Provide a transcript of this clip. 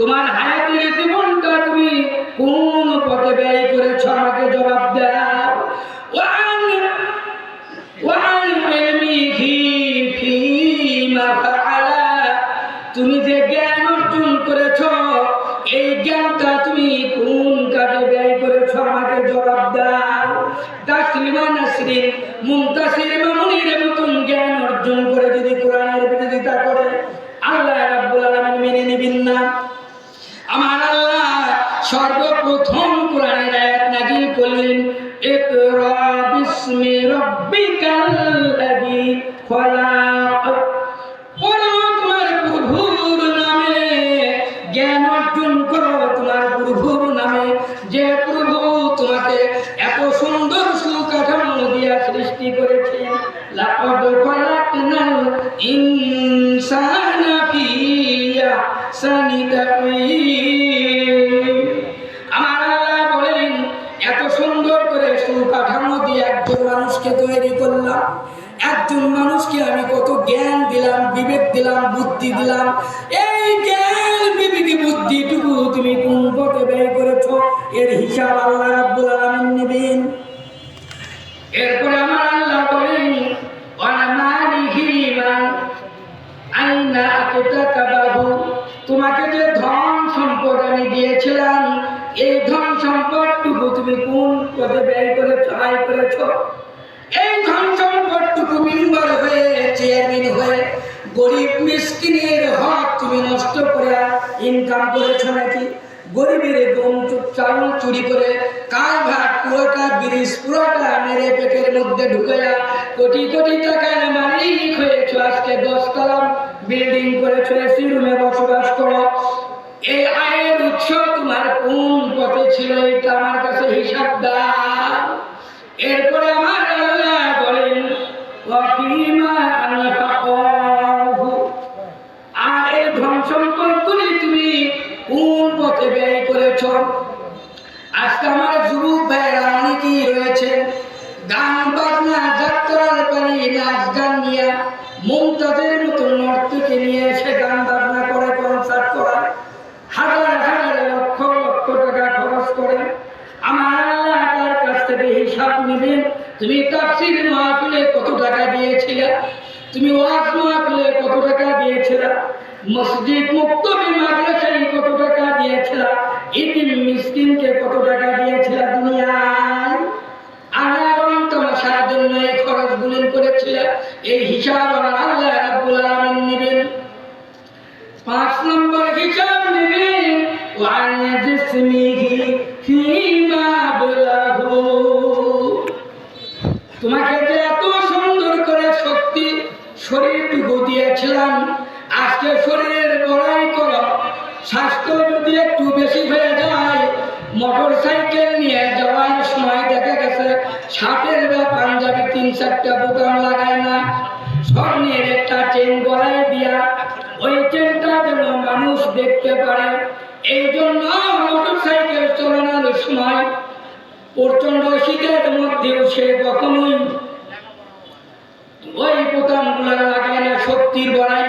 তোমার হায়াতের জীবনটা তুমি কোন পথে ব্যয় করেছ, আমাকে জবাব দাও। ওয়ান ওয়ান ইলমিহি ফীমা তুমি যে জ্ঞান অর্জন করেছ, এই জ্ঞানটা তুমি কোন কাজে ব্যয় করেছ, আমাকে জবাব দাও। তাসলিমা নাসরিন মুনতাসির সর্বপ্রথম কোরআনের আয়াত নাজিল করলেন, ইকরা বিসমি রাব্বিকাল্লাযী খলাক। পড়ো তোমার প্রভুর নামে, জ্ঞান অর্জন করো তোমার প্রভুর নামে। যে প্রভু তোমাকে এত সুন্দর সুকাঠামো দিয়া সৃষ্টি করেছে, লাকাদ খলাকনাল ইনসানা তৈরি করলাম। একজন মানুষকে আমি কত জ্ঞান দিলাম, বিবেক দিলাম, বুদ্ধি দিলাম। এই জ্ঞান, বিবেক বুদ্ধিটুকু তুমি কোন পথে ব্যয় করেছ? এর হিসাব আল্লাহ রাব্বুল আলামিন নেবেন। এরপরে আমার আল্লাহ বলেন তোমাকে যে ধন সম্পদ আমি দিয়েছিলাম, এই ধন সম্পদটুকু তুমি কোন পথে ব্যয় করেছ, আয় করেছ? এই ধন সম্পদটুকু মেম্বার হয়ে চেয়ারম্যান হয়ে, গরিব মিসকিনের হক তুমি নষ্ট করে ইনকাম করেছ নাকি? গরিবের গম চাউল চুরি করে কাল ভাত, পুরোটা ব্রিজ পুরোটা মেরে পেটের মধ্যে ঢুকাইয়া কোটি কোটি টাকার মালিক হয়েছো। আজকে দশতলা বিল্ডিং করেছ এসি রুমে বসবাস করো। এই আয়ের উৎস তোমার কোন পথে ছিল, এটা আমার কাছে হিসাব আজকে আমার যুবক ভাইয়েরা অনেকেই রয়েছে। গান, বাজনা, যাত্রার পানি নাচ, গান নিয়ে মমতাজের মতো নর্তকে নিয়ে এসে গান, বাজনা করে কনসার্ট করে। হাজার হাজার লক্ষ লক্ষ টাকা খরচ করে। আমার আল্লাহ তার কাছ থেকে হিসাব নেবেন তুমি তাফসির মাহফিলে কত টাকা দিয়েছিলে? তুমি ওয়াজ মাহফিলে কত টাকা দিয়েছিলে? মসজিদ মুক্তবি মাদ্রাসায় কত টাকা দিয়েছিল? ইতিম মিসকিনকে কত টাকা দিয়েছিল দুনিয়ায়? তোমাশার জন্য এই করেছিল এই হিসাব আমার আল্লাহ রাব্বুল আলামিন নেবেন। পাঁচ নম্বর হিসাব নেবেন। ওয়ান জিসমিহি ফিমা বলাহু। তোমাকে যে এত সুন্দর করে শক্তি, শরীরটুকু দিয়েছিলাম আজকে শরীরের বড়াই করো। স্বাস্থ্য যদি একটু বেশি হয়ে যায় মোটর সাইকেল নিয়ে যাওয়ার সময় দেখা গেছে শার্টের বা পাঞ্জাবি তিন চারটা বোতাম লাগায় না। স্বর্ণের একটা চেন গলায় দিয়া, ওই চেনটা যেন মানুষ দেখতে পারে। এই জন্য মোটর সাইকেল চালানোর সময় প্রচণ্ড শীতের মধ্যেও সে কখনোই ওই বোতামগুলো লাগায় না, শক্তির বড়াই